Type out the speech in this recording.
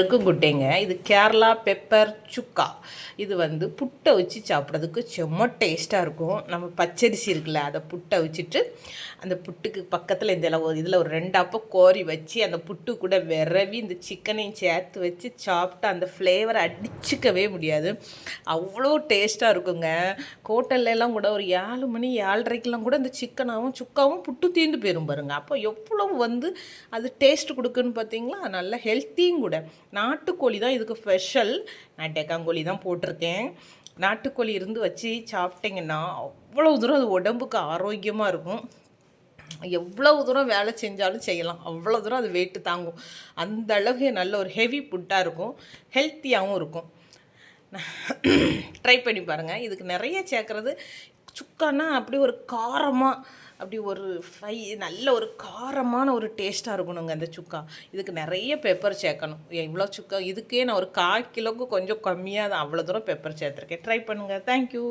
இருக்கும் குட்டைங்க. இது கேரளா பெப்பர் சுக்கா. இது வந்து புட்டை வச்சு சாப்பிட்றதுக்கு செம்ம டேஸ்ட்டாக இருக்கும். நம்ம பச்சரிசி இருக்குல்ல அதை புட்டை வச்சுட்டு அந்த புட்டுக்கு பக்கத்தில் இந்த இதில் இதில் ஒரு ரெண்டாப்ப கோரி வச்சு அந்த புட்டு கூட விரவி இந்த சிக்கனையும் சேர்த்து வச்சு சாப்பிட்டா அந்த ஃப்ளேவரை அடிச்சுக்கவே முடியாது. அவ்வளோ டேஸ்ட்டாக இருக்குங்க. ஹோட்டல்லாம் கூட ஒரு ஏழு மணி ஏழரைக்கெல்லாம் கூட இந்த சிக்கனாகவும் சுக்காவும் புட்டு தீர்ந்து போயிரும் பாருங்க. அப்போ எவ்வளோ வந்து அது டேஸ்ட் கொடுக்குன்னு பார்த்தீங்களா நல்ல ஹெல்த்தியும் கூட. நாட்டுக்கோழி தான் இதுக்கு ஸ்பெஷல் நான் டெக்காங்கோழி தான் போட்டிருக்கேன். நாட்டுக்கோழி இருந்து வச்சு சாப்பிட்டிங்கன்னா அவ்வளோ தூரம் அது உடம்புக்கு ஆரோக்கியமாக இருக்கும். எவ்வளவு தூரம் வேலை செஞ்சாலும் செய்யலாம். அவ்வளோ தூரம் அது வெயிட்டு தாங்கும். அந்த அளவுக்கு நல்ல ஒரு ஹெவி ஃபுட்டாக இருக்கும். ஹெல்த்தியாகவும் இருக்கும். ட்ரை பண்ணி பாருங்கள் இதுக்கு நிறைய சேர்க்குறது சுக்கானா அப்படி ஒரு காரமாக அப்படி ஒரு ஃப்ரை நல்ல ஒரு காரமான ஒரு டேஸ்ட்டாக இருக்கணுங்க அந்த சுக்கா. இதுக்கு நிறைய பெப்பர் சேர்க்கணும். இவ்வளோ சுக்கா இதுக்கே நான் ஒரு கால் கிலோவுக்கு கொஞ்சம் கம்மியாக தான் அவ்வளோ தூரம் பெப்பர் சேர்த்துருக்கேன். ட்ரை பண்ணுங்கள் தேங்க்யூ